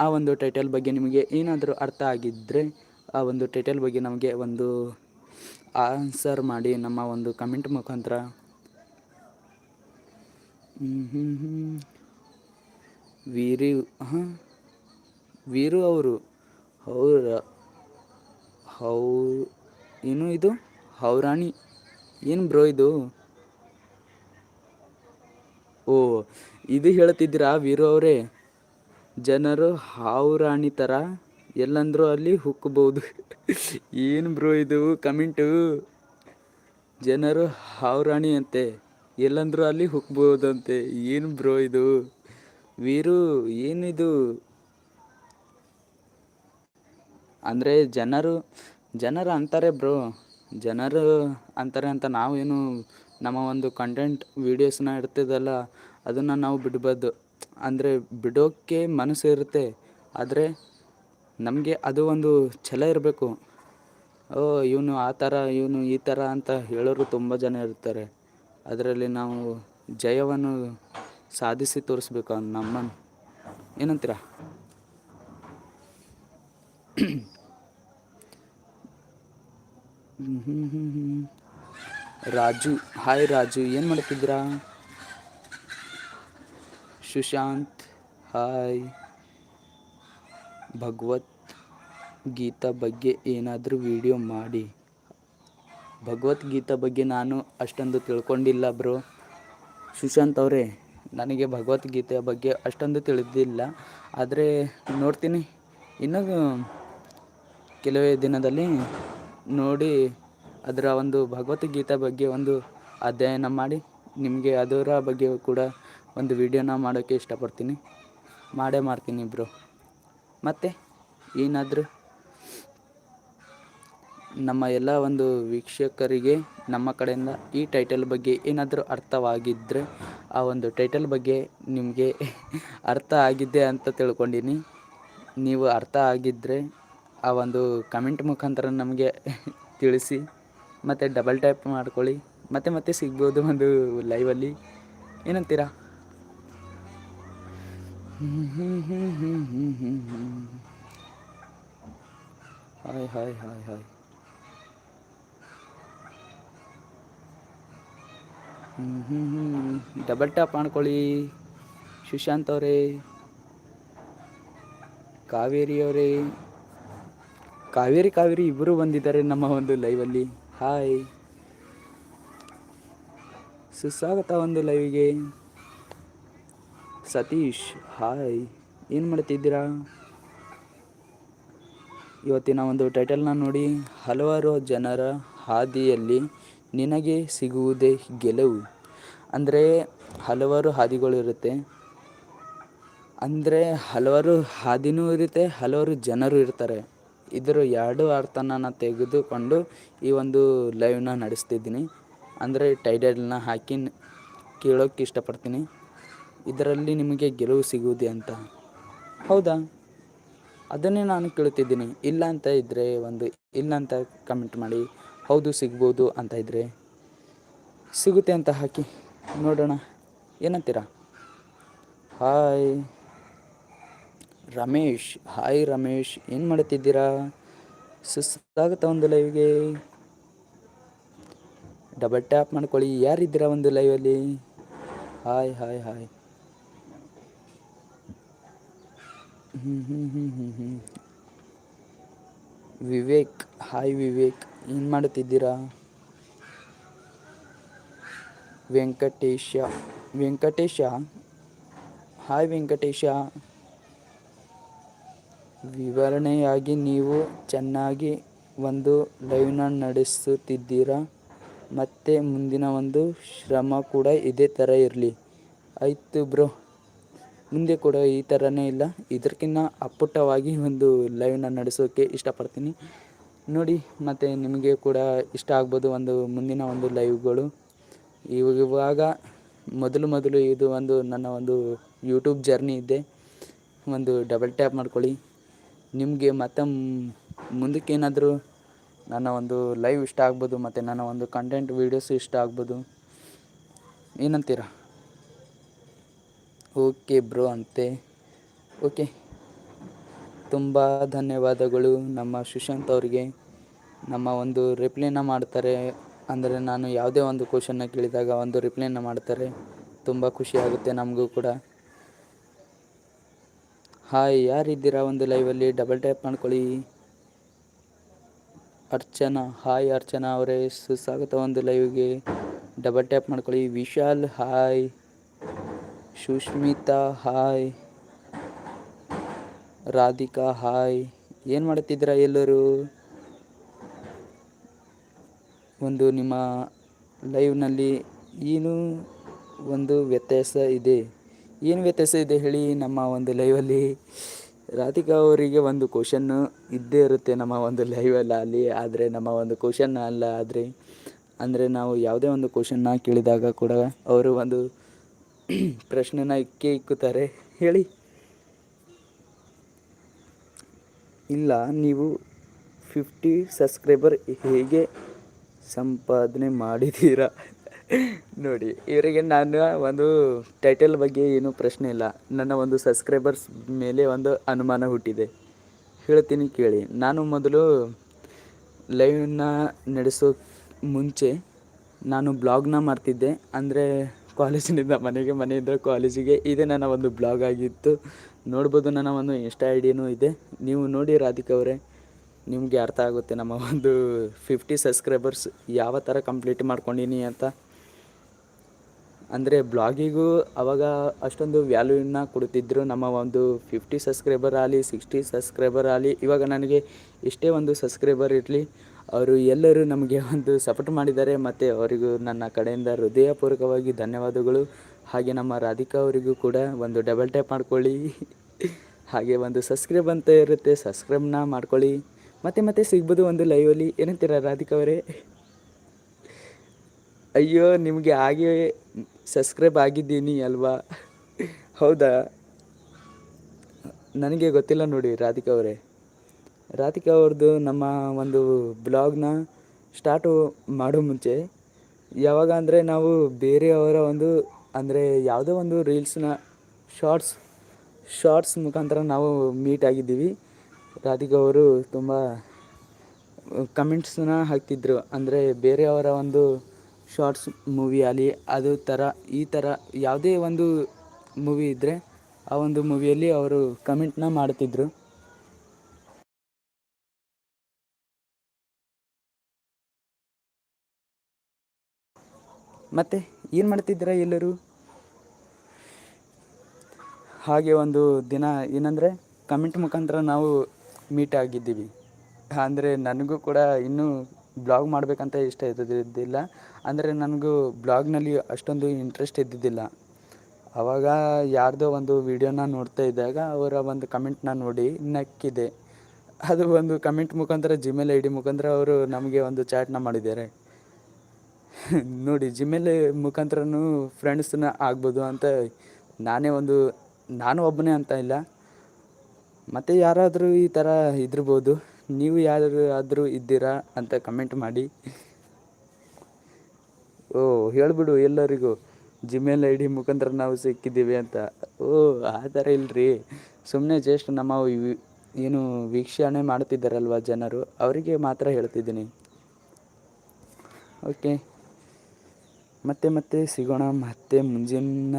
ಆ ಒಂದು ಟೈಟಲ್ ಬಗ್ಗೆ ನಿಮಗೆ ಏನಾದರೂ ಅರ್ಥ ಆಗಿದ್ದರೆ ಆ ಒಂದು ಟೈಟಲ್ ಬಗ್ಗೆ ನಮಗೆ ಒಂದು ಆನ್ಸರ್ ಮಾಡಿ ನಮ್ಮ ಒಂದು ಕಮೆಂಟ್ ಮುಖಾಂತರ. ವೀರಿ, ಹಾಂ? ವೀರು ಅವರು. ಅವ್ರ ಹೌ, ಏನು ಇದು? ಹೌರಾಣಿ. ಏನು ಬ್ರೋ ಇದು? ಓ, ಇದು ಹೇಳ್ತಿದ್ದೀರಾ ವೀರು ಅವರೇ? ಜನರು ಹಾವುರಾಣಿ ಥರ ಎಲ್ಲಂದ್ರೂ ಅಲ್ಲಿ ಹುಕ್ಕಬಹುದು ಏನು ಬ್ರೋ ಇದು ಕಮೆಂಟು? ಜನರು ಹಾವುರಾಣಿ ಅಂತೆ, ಎಲ್ಲಂದ್ರೂ ಅಲ್ಲಿ ಹುಕ್ಕಬಹುದಂತೆ ಏನು ಬ್ರೋ ಇದು? ವೀರು, ಏನಿದು? ಅಂದರೆ ಜನರು ಜನರು ಅಂತಾರೆ ಬ್ರೋ. ಜನರು ಅಂತಾರೆ ಅಂತ ನಾವೇನು ನಮ್ಮ ಒಂದು ಕಂಟೆಂಟ್ ವೀಡಿಯೋಸ್ನ ಇಡ್ತಿದ್ದಲ್ಲ, ಅದನ್ನು ನಾವು ಬಿಡ್ಬೋದು. ಅಂದರೆ ಬಿಡೋಕ್ಕೆ ಮನಸ್ಸು ಇರುತ್ತೆ, ಆದರೆ ನಮಗೆ ಅದು ಒಂದು ಛಲ ಇರಬೇಕು. ಓ, ಇವನು ಆ ಥರ ಇವನು ಈ ಥರ ಅಂತ ಹೇಳೋರು ತುಂಬ ಜನ ಇರ್ತಾರೆ. ಅದರಲ್ಲಿ ನಾವು ಜಯವನ್ನು ಸಾಧಿಸಿ ತೋರಿಸ್ಬೇಕು ನಮ್ಮನ್ನು ಏನಂತೀರ. ರಾಜು, ಹಾಯ್ ರಾಜು, ಏನು ಮಾಡ್ತಿದ್ದೀರಾ? ಸುಶಾಂತ್, ಹಾಯ್, ಭಗವತ್ ಗೀತಾ ಬಗ್ಗೆ ಏನಾದರೂ ವಿಡಿಯೋ ಮಾಡಿ. ಭಗವದ್ಗೀತಾ ಬಗ್ಗೆ ನಾನು ಅಷ್ಟೊಂದು ತಿಳ್ಕೊಂಡಿಲ್ಲ ಬ್ರೋ ಸುಶಾಂತ್ ಅವರೇ, ನನಗೆ ಭಗವದ್ಗೀತೆಯ ಬಗ್ಗೆ ಅಷ್ಟೊಂದು ತಿಳಿದಿಲ್ಲ. ಆದರೆ ನೋಡ್ತೀನಿ. ಇನ್ನೂ ಕೆಲವೇ ದಿನದಲ್ಲಿ ನೋಡಿ ಅದರ ಒಂದು ಭಗವದ್ಗೀತೆ ಬಗ್ಗೆ ಒಂದು ಅಧ್ಯಯನ ಮಾಡಿ, ನಿಮಗೆ ಅದರ ಬಗ್ಗೆ ಕೂಡ ಒಂದು ವಿಡಿಯೋನ ಮಾಡೋಕ್ಕೆ ಇಷ್ಟಪಡ್ತೀನಿ. ಮಾಡೇ ಮಾಡ್ತೀನಿ ಇಬ್ಬರು ಮತ್ತು ಏನಾದರೂ ನಮ್ಮ ಎಲ್ಲ ಒಂದು ವೀಕ್ಷಕರಿಗೆ ನಮ್ಮ ಕಡೆಯಿಂದ ಈ ಟೈಟಲ್ ಬಗ್ಗೆ ಏನಾದರೂ ಅರ್ಥವಾಗಿದ್ದರೆ ಆ ಒಂದು ಟೈಟಲ್ ಬಗ್ಗೆ ನಿಮಗೆ ಅರ್ಥ ಆಗಿದ್ದೆ ಅಂತ ತಿಳ್ಕೊಂಡಿನಿ. ನೀವು ಅರ್ಥ ಆಗಿದ್ದರೆ ಆ ಒಂದು ಕಮೆಂಟ್ ಮುಖಾಂತರ ನಮಗೆ ತಿಳಿಸಿ, ಮತ್ತು ಡಬಲ್ ಟೈಪ್ ಮಾಡ್ಕೊಳ್ಳಿ, ಮತ್ತೆ ಮತ್ತೆ ಸಿಗ್ಬೋದು ಒಂದು ಲೈವಲ್ಲಿ ಏನಂತೀರಾ? Hi hi hi hi double tap ಮಾಡ್ಕೊಳ್ಳಿ. ಸುಶಾಂತ್ ಅವರೇ. ಕಾವೇರಿ ಅವರೇ. ಕಾವೇರಿ ಕಾವೇರಿ ಇಬ್ಬರು ಬಂದಿದ್ದಾರೆ ನಮ್ಮ ಒಂದು ಲೈವಲ್ಲಿ ಹಾಯ್ ಸುಸ್ವಾಗತ ಒಂದು ಲೈವಿಗೆ ಸತೀಶ್, ಹಾಯ್. ಏನು ಮಾಡ್ತಿದ್ದೀರಾ? ಇವತ್ತಿನ ಒಂದು ಟೈಟಲ್ನ ನೋಡಿ, ಹಲವಾರು ಜನರ ಹಾದಿಯಲ್ಲಿ ನಿನಗೆ ಸಿಗುವುದೇ ಗೆಲುವು. ಅಂದರೆ ಹಲವಾರು ಹಾದಿಗಳು ಇರುತ್ತೆ. ಅಂದರೆ ಹಲವಾರು ಹಾದಿನೂ ಇರುತ್ತೆ, ಹಲವಾರು ಜನರು ಇರ್ತಾರೆ. ಇದರ ಎರಡು ಅರ್ಥನ ತೆಗೆದುಕೊಂಡು ಈ ಒಂದು ಲೈವ್ನ ನಡೆಸ್ತಿದ್ದೀನಿ. ಅಂದರೆ ಟೈಟಲ್ನ ಹಾಕಿ ಕೇಳೋಕ್ಕೆ ಇಷ್ಟಪಡ್ತೀನಿ. ಇದರಲ್ಲಿ ನಿಮಗೆ ಗೆಲುವು ಸಿಗುವುದೇ ಅಂತ ಹೌದಾ? ಅದನ್ನೇ ನಾನು ಕೇಳುತ್ತಿದ್ದೀನಿ ಇಲ್ಲ ಅಂತ ಇದ್ದರೆ ಒಂದು ಇಲ್ಲ ಅಂತ ಕಮೆಂಟ್ ಮಾಡಿ. ಹೌದು, ಸಿಗ್ಬೋದು ಅಂತ ಇದ್ದರೆ ಸಿಗುತ್ತೆ ಅಂತ ಹಾಕಿ. ನೋಡೋಣ. ಏನಂತೀರಾ? ಹಾಯ್ ರಮೇಶ್. ಹಾಯ್ ರಮೇಶ್. ಏನು ಮಾಡುತ್ತಿದ್ದೀರಾ ಸುಸ್ತಾಗುತ್ತಾ ಒಂದು ಲೈವ್ಗೆ ಡಬಲ್ ಟ್ಯಾಪ್ ಮಾಡ್ಕೊಳ್ಳಿ. ಯಾರಿದ್ದೀರಾ ಒಂದು ಲೈವಲ್ಲಿ ಹಾಯ್ ಹಾಯ್ ಹಾಯ್ ಹ್ಞೂ ಹ್ಞೂ ಹ್ಞೂ ಹ್ಞೂ ಹ್ಞೂ ವಿವೇಕ್ ಹಾಯ್ ವಿವೇಕ್, ಏನು ಮಾಡುತ್ತಿದ್ದೀರಾ? ವೆಂಕಟೇಶ ವೆಂಕಟೇಶ ಹಾಯ್ ವೆಂಕಟೇಶ. ವಿವರಣೆಯಾಗಿ ನೀವು ಚೆನ್ನಾಗಿ ಒಂದು ಲೈವ್ನ ನಡೆಸುತ್ತಿದ್ದೀರಾ? ಮತ್ತು ಮುಂದಿನ ಒಂದು ಶ್ರಮ ಕೂಡ ಇದೇ ಥರ ಇರಲಿ. ಆಯಿತು ಬ್ರೋ. ಮುಂದೆ ಕೂಡ ಈ ಥರನೇ ಇಲ್ಲ. ಇದಕ್ಕಿಂತ ಅಪ್ಪುಟ್ಟವಾಗಿ ಒಂದು ಲೈವ್ನ ನಡೆಸೋಕ್ಕೆ ಇಷ್ಟಪಡ್ತೀನಿ. ನೋಡಿ, ಮತ್ತು ನಿಮಗೆ ಕೂಡ ಇಷ್ಟ ಆಗ್ಬೋದು ಒಂದು ಮುಂದಿನ ಒಂದು ಲೈವ್ಗಳು ಇವಾಗ ಮೊದಲು ಮೊದಲು ಇದು ಒಂದು ನನ್ನ ಒಂದು ಯೂಟ್ಯೂಬ್ ಜರ್ನಿ ಇದೆ. ಒಂದು ಡಬಲ್ ಟ್ಯಾಪ್ ಮಾಡ್ಕೊಳ್ಳಿ. ನಿಮಗೆ ಮತ್ತೆ ಮುಂದಕ್ಕೇನಾದರೂ ನನ್ನ ಒಂದು ಲೈವ್ ಇಷ್ಟ ಆಗ್ಬೋದು, ಮತ್ತು ನನ್ನ ಒಂದು ಕಂಟೆಂಟ್ ವೀಡಿಯೋಸ್ ಇಷ್ಟ ಆಗ್ಬೋದು, ಏನಂತೀರಾ? ಓಕೆ ಬ್ರೋ ಅಂತೆ. ಓಕೆ. ತುಂಬ ಧನ್ಯವಾದಗಳು ನಮ್ಮ ಸುಶಾಂತ್ ಅವರಿಗೆ. ನಮ್ಮ ಒಂದು ರಿಪ್ಲೈನ ಮಾಡ್ತಾರೆ. ಅಂದರೆ ನಾನು ಯಾವುದೇ ಒಂದು ಕ್ವಶನ್ನ ಕೇಳಿದಾಗ ಒಂದು ರಿಪ್ಲೈನ ಮಾಡ್ತಾರೆ. ತುಂಬ ಖುಷಿಯಾಗುತ್ತೆ ನಮಗೂ ಕೂಡ. ಹಾಯ್ ಯಾರಿದ್ದೀರಾ ಒಂದು ಲೈವಲ್ಲಿ ಡಬಲ್ ಟ್ಯಾಪ್ ಮಾಡ್ಕೊಳ್ಳಿ. ಅರ್ಚನಾ ಹಾಯ್ ಅರ್ಚನಾ ಅವರೇ. ಸುಸ್ವಾಗತ ಒಂದು ಲೈವ್ಗೆ ಡಬಲ್ ಟ್ಯಾಪ್ ಮಾಡ್ಕೊಳ್ಳಿ. Vishal hi Sushmita hi. Radhika, hi. ಏನು ಮಾಡುತ್ತಿದ್ದೀರ ಎಲ್ಲರೂ? ಒಂದು ನಿಮ್ಮ ಲೈವ್ನಲ್ಲಿ ಏನು ಒಂದು ವ್ಯತ್ಯಾಸ ಇದೆ. ಏನು ವ್ಯತ್ಯಾಸ ಇದೆ ಹೇಳಿ ನಮ್ಮ ಒಂದು ಲೈವಲ್ಲಿ. ರಾಧಿಕಾ ಅವರಿಗೆ ಒಂದು ಕ್ವಶನ್ನು ಇದ್ದೇ ಇರುತ್ತೆ ನಮ್ಮ ಒಂದು ಲೈವಲ್ಲಿ ಅಲ್ಲಿ, ಆದರೆ ನಮ್ಮ ಒಂದು ಕ್ವಶನ್ ಅಲ್ಲ ಆದರೆ. ಅಂದರೆ ನಾವು ಯಾವುದೇ ಒಂದು ಕ್ವಶನ್ನ ಕೇಳಿದಾಗ ಕೂಡ ಅವರು ಒಂದು ಪ್ರಶ್ನೆನ ಇಕ್ಕೇ ಇಕ್ಕುತ್ತಾರೆ. ಹೇಳಿ. ಇಲ್ಲ, ನೀವು ಫಿಫ್ಟಿ ಸಬ್ಸ್ಕ್ರೈಬರ್ ಹೇಗೆ ಸಂಪಾದನೆ ಮಾಡಿದ್ದೀರಾ? ನೋಡಿ, ಇವರಿಗೆ ನಾನು ಒಂದು ಟೈಟಲ್ ಬಗ್ಗೆ ಏನೂ ಪ್ರಶ್ನೆ ಇಲ್ಲ. ನನ್ನ ಒಂದು ಸಬ್ಸ್ಕ್ರೈಬರ್ಸ್ ಮೇಲೆ ಒಂದು ಅನುಮಾನ ಹುಟ್ಟಿದೆ. ಹೇಳ್ತೀನಿ ಕೇಳಿ. ನಾನು ಮೊದಲು ಲೈವ್ನ ನಡೆಸೋ ಮುಂಚೆ ನಾನು ಬ್ಲಾಗ್ನ ಮಾಡ್ತಿದ್ದೆ. ಅಂದರೆ ಕಾಲೇಜಿನಿಂದ ಮನೆಗೆ ಮನೆಯಿಂದ ಕಾಲೇಜಿಗೆ. ಇದೇ ನನ್ನ ಒಂದು ಬ್ಲಾಗ್ ಆಗಿತ್ತು. ನೋಡ್ಬೋದು ನನ್ನ ಒಂದು ಇನ್ಸ್ಟಾ ಐ ಡಿನೂ ಇದೆ. ನೀವು ನೋಡಿ ರಾಧಿಕಾ ಅವರೇ, ನಿಮಗೆ ಅರ್ಥ ಆಗುತ್ತೆ. ನಮ್ಮ ಒಂದು ಫಿಫ್ಟಿ ಸಬ್ಸ್ಕ್ರೈಬರ್ಸ್ ಯಾವ ಥರ ಕಂಪ್ಲೀಟ್ ಮಾಡ್ಕೊಂಡೀನಿ ಅಂತ. ಅಂದರೆ ಬ್ಲಾಗಿಗೂ ಅವಾಗ ಅಷ್ಟೊಂದು ವ್ಯಾಲ್ಯೂನ ಕೊಡುತ್ತಿದ್ದರು ನಮ್ಮ ಒಂದು ಫಿಫ್ಟಿ ಸಬ್ಸ್ಕ್ರೈಬರ್ ಆಗಲಿ ಸಿಕ್ಸ್ಟಿ ಸಬ್ಸ್ಕ್ರೈಬರ್ ಆಗಲಿ ಇವಾಗ ನನಗೆ ಎಷ್ಟೇ ಒಂದು ಸಬ್ಸ್ಕ್ರೈಬರ್ ಇರಲಿ ಅವರು ಎಲ್ಲರೂ ನಮಗೆ ಒಂದು ಸಪೋರ್ಟ್ ಮಾಡಿದ್ದಾರೆ ಮತ್ತು ಅವರಿಗೂ ನನ್ನ ಕಡೆಯಿಂದ ಹೃದಯಪೂರ್ವಕವಾಗಿ ಧನ್ಯವಾದಗಳು. ಹಾಗೆ ನಮ್ಮ ರಾಧಿಕಾ ಅವರಿಗೂ ಕೂಡ ಒಂದು ಡಬಲ್ ಟ್ಯಾಪ್ ಮಾಡ್ಕೊಳ್ಳಿ. ಹಾಗೆ ಒಂದು ಸಬ್ಸ್ಕ್ರೈಬ್ ಅಂತ ಇರುತ್ತೆ ಸಬ್ಸ್ಕ್ರೈಬ್ನ ಮಾಡ್ಕೊಳ್ಳಿ. ಮತ್ತೆ ಮತ್ತೆ ಸಿಗ್ಬೋದು ಒಂದು ಲೈವಲ್ಲಿ ಏನಂತೀರ ರಾಧಿಕಾ ಅವರೇ? ಅಯ್ಯೋ, ನಿಮಗೆ ಹಾಗೆ ಸಬ್ಸ್ಕ್ರೈಬ್ ಆಗಿದ್ದೀನಿ ಅಲ್ವಾ? ಹೌದಾ? ನನಗೆ ಗೊತ್ತಿಲ್ಲ ನೋಡಿ ರಾಧಿಕಾ ಅವರೇ. ರಾಧಿಕಾ ಅವ್ರದ್ದು ನಮ್ಮ ಒಂದು ಬ್ಲಾಗ್ನ ಸ್ಟಾರ್ಟು ಮಾಡೋ ಮುಂಚೆ, ಯಾವಾಗ ಅಂದರೆ ನಾವು ಬೇರೆಯವರ ಒಂದು, ಅಂದರೆ ಯಾವುದೋ ಒಂದು ರೀಲ್ಸ್ನ ಶಾರ್ಟ್ಸ್ ಶಾರ್ಟ್ಸ್ ಮುಖಾಂತರ ನಾವು ಮೀಟ್ ಆಗಿದ್ದೀವಿ. ರಾಧಿಕಾ ಅವರು ತುಂಬ ಕಮೆಂಟ್ಸನ್ನ ಹಾಕ್ತಿದ್ರು. ಅಂದರೆ ಬೇರೆಯವರ ಒಂದು ಶಾರ್ಟ್ಸ್ ಮೂವಿ ಆಗಲಿ, ಅದು ಥರ, ಈ ಥರ ಯಾವುದೇ ಒಂದು ಮೂವಿ ಇದ್ದರೆ ಆ ಒಂದು ಮೂವಿಯಲ್ಲಿ ಅವರು ಕಮೆಂಟ್ನ ಮಾಡ್ತಿದ್ರು. ಮತ್ತು ಏನು ಮಾಡ್ತಿದ್ದೀರಾ ಎಲ್ಲರೂ? ಹಾಗೆ ಒಂದು ದಿನ ಏನಂದರೆ ಕಮೆಂಟ್ ಮುಖಾಂತರ ನಾವು ಮೀಟ್ ಆಗಿದ್ದೀವಿ. ಅಂದರೆ ನನಗೂ ಕೂಡ ಇನ್ನೂ ಬ್ಲಾಗ್ ಮಾಡಬೇಕಂತ ಇಷ್ಟ ಇದ್ದಿದ್ದಿಲ್ಲ. ಅಂದರೆ ನನಗೂ ಬ್ಲಾಗ್ನಲ್ಲಿ ಅಷ್ಟೊಂದು ಇಂಟ್ರೆಸ್ಟ್ ಇದ್ದಿದ್ದಿಲ್ಲ. ಆವಾಗ ಯಾರ್ದೋ ಒಂದು ವೀಡಿಯೋನ ನೋಡ್ತಾ ಇದ್ದಾಗ ಅವರ ಒಂದು ಕಮೆಂಟ್ನ ನೋಡಿ ನಕ್ಕಿದೆ. ಅದು ಒಂದು ಕಮೆಂಟ್ ಮುಖಾಂತರ ಜಿಮೇಲ್ ಐ ಡಿ ಮುಖಾಂತರ ಅವರು ನಮಗೆ ಒಂದು ಚಾಟ್ನ ಮಾಡಿದ್ದಾರೆ. ನೋಡಿ ಜಿಮೇಲ್ ಮುಖಾಂತರನೂ ಫ್ರೆಂಡ್ಸನ್ನ ಆಗ್ಬೋದು ಅಂತ ನಾನೇ ಒಂದು, ನಾನು ಒಬ್ಬನೇ ಅಂತ ಇಲ್ಲ. ಮತ್ತು ಯಾರಾದರೂ ಈ ಥರ ಇದ್ದಿರ್ಬೋದು ನೀವು ಯಾರು ಆದರೂ ಇದ್ದೀರಾ ಅಂತ ಕಮೆಂಟ್ ಮಾಡಿ. ಓ, ಹೇಳಿಬಿಡು ಎಲ್ಲರಿಗೂ. ಜಿಮೇಲ್ ಐ ಡಿ ಮುಖಾಂತರ ನಾವು ಸಿಕ್ಕಿದ್ದೀವಿ ಅಂತ. ಓ, ಆ ಥರ ಇಲ್ಲರಿ ಸುಮ್ಮನೆ ಜಸ್ಟ್ ನಮ್ಮ ಏನು ವೀಕ್ಷಣೆ ಮಾಡ್ತಿದ್ದಾರಲ್ವ ಜನರು, ಅವರಿಗೆ ಮಾತ್ರ ಹೇಳ್ತಿದ್ದೀನಿ. ಓಕೆ ಮತ್ತೆ ಮತ್ತೆ ಸಿಗೋಣ, ಮತ್ತೆ ಮುಂಜಿನ,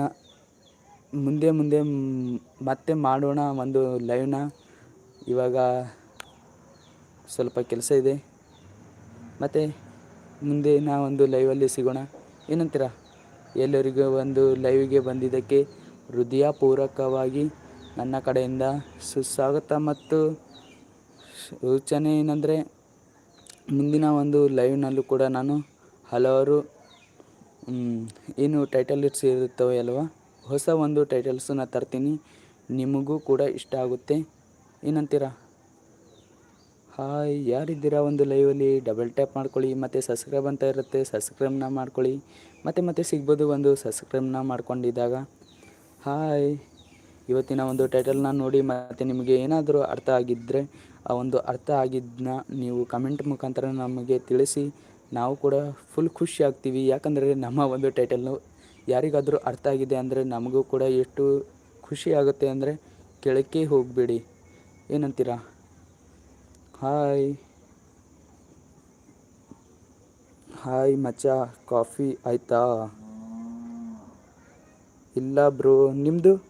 ಮುಂದೆ ಮುಂದೆ ಮತ್ತೆ ಮಾಡೋಣ ಒಂದು ಲೈವ್ನ ಇವಾಗ ಸ್ವಲ್ಪ ಕೆಲಸ ಇದೆ. ಮತ್ತು ಮುಂದಿನ ಒಂದು ಲೈವಲ್ಲಿ ಸಿಗೋಣ. ಏನಂತೀರ? ಎಲ್ಲರಿಗೂ ಒಂದು ಲೈವ್ಗೆ ಬಂದಿದ್ದಕ್ಕೆ ಹೃದಯಪೂರ್ವಕವಾಗಿ ನನ್ನ ಕಡೆಯಿಂದ ಸುಸ್ವಾಗತ ಮತ್ತು ಸೂಚನೆ ಏನಂದರೆ, ಮುಂದಿನ ಒಂದು ಲೈವ್ನಲ್ಲೂ ಕೂಡ ನಾನು ಹಲವಾರು ಮ್, ಟೈಟಲ್ ಇಟ್ಸ್ ಇರುತ್ತವೆ ಅಲ್ವಾ? ಹೊಸ ಒಂದು ಟೈಟಲ್ಸನ್ನು ತರ್ತೀನಿ. ನಿಮಗೂ ಕೂಡ ಇಷ್ಟ ಆಗುತ್ತೆ. ಏನಂತೀರಾ? ಹಾಯ್ ಯಾರಿದ್ದೀರಾ ಒಂದು ಲೈವಲ್ಲಿ ಡಬಲ್ ಟ್ಯಾಪ್ ಮಾಡ್ಕೊಳ್ಳಿ. ಮತ್ತು ಸಬ್ಸ್ಕ್ರೈಬ್ ಅಂತ ಇರುತ್ತೆ ಸಬ್ಸ್ಕ್ರೈಬ್ನ ಮಾಡ್ಕೊಳ್ಳಿ. ಮತ್ತು ಮತ್ತೆ ಸಿಗ್ಬೋದು ಒಂದು ಸಬ್ಸ್ಕ್ರೈಬ್ನ ಮಾಡ್ಕೊಂಡಿದ್ದಾಗ. ಹಾಯ್. ಇವತ್ತಿನ ಒಂದು ಟೈಟಲ್ನ ನೋಡಿ ಮತ್ತು ನಿಮಗೆ ಏನಾದರೂ ಅರ್ಥ ಆಗಿದ್ದರೆ ಆ ಒಂದು ಅರ್ಥ ಆಗಿದ್ದನ್ನ ನೀವು ಕಮೆಂಟ್ ಮುಖಾಂತರ ನಮಗೆ ತಿಳಿಸಿ. ನಾವು ಕೂಡ ಫುಲ್ ಖುಷಿ ಆಗ್ತೀವಿ. ಯಾಕಂದರೆ ನಮ್ಮ ಒಂದು ಟೈಟಲ್ನು ಯಾರಿಗಾದರೂ ಅರ್ಥ ಆಗಿದೆ ಅಂದರೆ ನಮಗೂ ಕೂಡ ಎಷ್ಟು ಖುಷಿ ಆಗುತ್ತೆ ಅಂದರೆ ಕೆಳಕ್ಕೆ ಹೋಗಬೇಡಿ. ಏನಂತೀರಾ? ಹಾಯ್ ಹಾಯ್ ಮಚ್ಚ. ಕಾಫಿ ಆಯ್ತಾ? ಇಲ್ಲ ಬ್ರೋ ನಿಮ್ಮದು ಹ್ಞೂ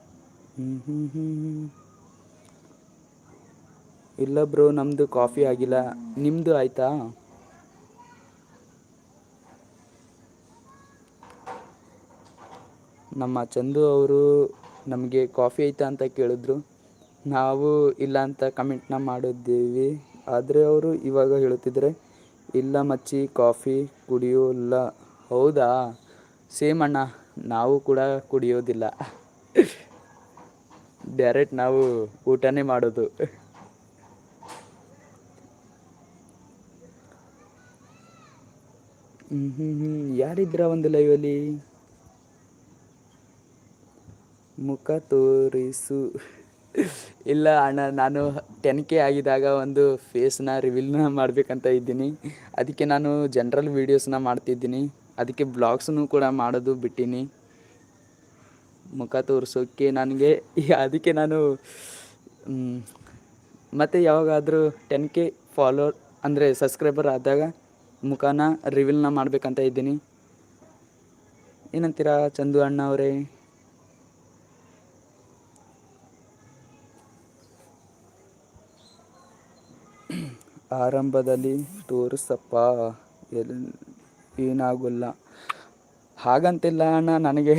ಹ್ಞೂ ಹ್ಞೂ ಇಲ್ಲ ಬ್ರೋ ನಮ್ಮದು ಕಾಫಿ ಆಗಿಲ್ಲ. ನಿಮ್ಮದು ಆಯಿತಾ? ನಮ್ಮ ಚಂದು ಅವರು ನಮಗೆ ಕಾಫಿ ಐತಾ ಅಂತ ಕೇಳಿದ್ರು. ನಾವು ಇಲ್ಲ ಅಂತ ಕಮೆಂಟ್ನ ಮಾಡಿದ್ದೀವಿ. ಆದರೆ ಅವರು ಇವಾಗ ಹೇಳುತ್ತಿದ್ರೆ ಇಲ್ಲ ಮಚ್ಚಿ, ಕಾಫಿ ಕುಡಿಯೋಲ್ಲ ಹೌದಾ? ಸೇಮ್ ಅಣ್ಣ, ನಾವು ಕೂಡ ಕುಡಿಯೋದಿಲ್ಲ. ಡೈರೆಕ್ಟ್ ನಾವು ಊಟನೇ ಮಾಡೋದು. ಯಾರಿದ್ರ ಒಂದು ಲೈವಲ್ಲಿ ಮುಖ ತೋರಿಸು. ಇಲ್ಲ ಅಣ್ಣ, ನಾನು ಟೆನ್ ಕೆ ಆಗಿದಾಗ ಒಂದು ಫೇಸ್ನ ರಿವೀಲ್ನ ಮಾಡಬೇಕಂತ ಇದ್ದೀನಿ. ಅದಕ್ಕೆ ನಾನು ಜನ್ರಲ್ ವೀಡಿಯೋಸ್ನ ಮಾಡ್ತಿದ್ದೀನಿ. ಅದಕ್ಕೆ ಬ್ಲಾಗ್ಸನ್ನು ಕೂಡ ಮಾಡೋದು ಬಿಟ್ಟೀನಿ. ಮುಖ ತೋರಿಸೋಕ್ಕೆ ನನಗೆ ಅದಕ್ಕೆ ನಾನು ಮತ್ತು ಯಾವಾಗಾದರೂ ಟೆನ್ ಕೆ ಫಾಲೋವರ್ ಅಂದರೆ ಸಬ್ಸ್ಕ್ರೈಬರ್ ಆದಾಗ ಮುಖನ ರಿವೀಲ್ನ ಮಾಡಬೇಕಂತ ಇದ್ದೀನಿ. ಏನಂತೀರಾ ಚಂದು ಅಣ್ಣ ಅವರೇ? ಆರಂಭದಲ್ಲಿ ತೋರಿಸಪ್ಪ, ಎಲ್, ಏನಾಗೋಲ್ಲ. ಹಾಗಂತಿಲ್ಲ ಅಣ್ಣ, ನನಗೆ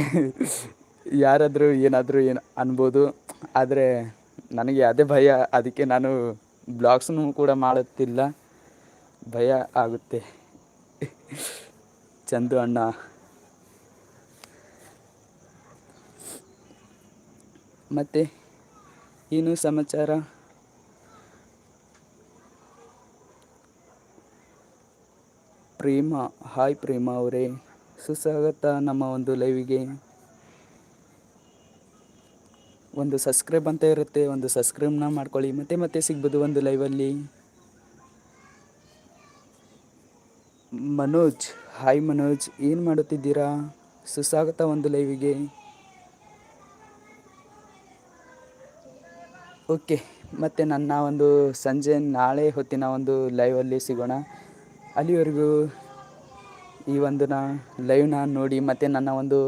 ಯಾರಾದರೂ ಏನಾದರೂ ಏನು ಅನ್ಬೋದು, ಆದರೆ ನನಗೆ ಅದೇ ಭಯ. ಅದಕ್ಕೆ ನಾನು ಬ್ಲಾಗ್ಸ್ನು ಕೂಡ ಮಾಡುತ್ತಿಲ್ಲ. ಭಯ ಆಗುತ್ತೆ. ಚಂದು ಅಣ್ಣ. ಮತ್ತು ಏನು ಸಮಾಚಾರ? ಪ್ರೇಮ. ಹಾಯ್ ಪ್ರೇಮ ಅವರೇ. ಸುಸ್ವಾಗತ ನಮ್ಮ ಒಂದು ಲೈವಿಗೆ ಒಂದು ಸಬ್ಸ್ಕ್ರೈಬ್ ಅಂತ ಇರುತ್ತೆ, ಒಂದು ಸಬ್ಸ್ಕ್ರೈಬ್ನ ಮಾಡ್ಕೊಳ್ಳಿ. ಮತ್ತೆ ಮತ್ತೆ ಸಿಗ್ಬೋದು ಒಂದು ಲೈವಲ್ಲಿ ಮನೋಜ್ ಹಾಯ್ ಮನೋಜ್, ಏನು ಮಾಡುತ್ತಿದ್ದೀರಾ? ಸುಸ್ವಾಗತ ಒಂದು ಲೈವಿಗೆ ಓಕೆ ಮತ್ತು ನನ್ನ ಒಂದು ಸಂಜೆ ನಾಳೆ ಹೊತ್ತಿನ ಒಂದು ಲೈವಲ್ಲಿ ಸಿಗೋಣ. ಅಲ್ಲಿವರೆಗೂ ಈ ಒಂದು ನಾ ಲೈವ್ನ ನೋಡಿ ಮತ್ತು ನನ್ನ ಒಂದು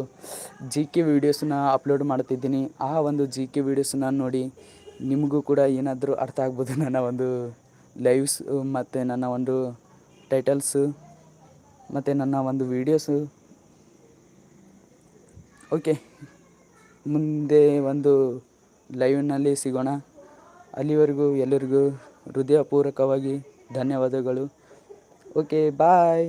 ಜಿ ಕೆ ವೀಡಿಯೋಸ್ನ ಅಪ್ಲೋಡ್ ಮಾಡ್ತಿದ್ದೀನಿ. ಆ ಒಂದು ಜಿ ಕೆ ವೀಡಿಯೋಸ್ನ ನೋಡಿ ನಿಮಗೂ ಕೂಡ ಏನಾದರೂ ಅರ್ಥ ಆಗ್ಬೋದು ನನ್ನ ಒಂದು ಲೈವ್ಸ್ ಮತ್ತು ನನ್ನ ಒಂದು ಟೈಟಲ್ಸು ಮತ್ತು ನನ್ನ ಒಂದು ವೀಡಿಯೋಸು ಓಕೆ ಮುಂದೆ ಒಂದು ಲೈವ್ನಲ್ಲಿ ಸಿಗೋಣ. ಅಲ್ಲಿವರೆಗೂ ಎಲ್ಲರಿಗೂ ಹೃದಯಪೂರ್ವಕವಾಗಿ ಧನ್ಯವಾದಗಳು. Okay bye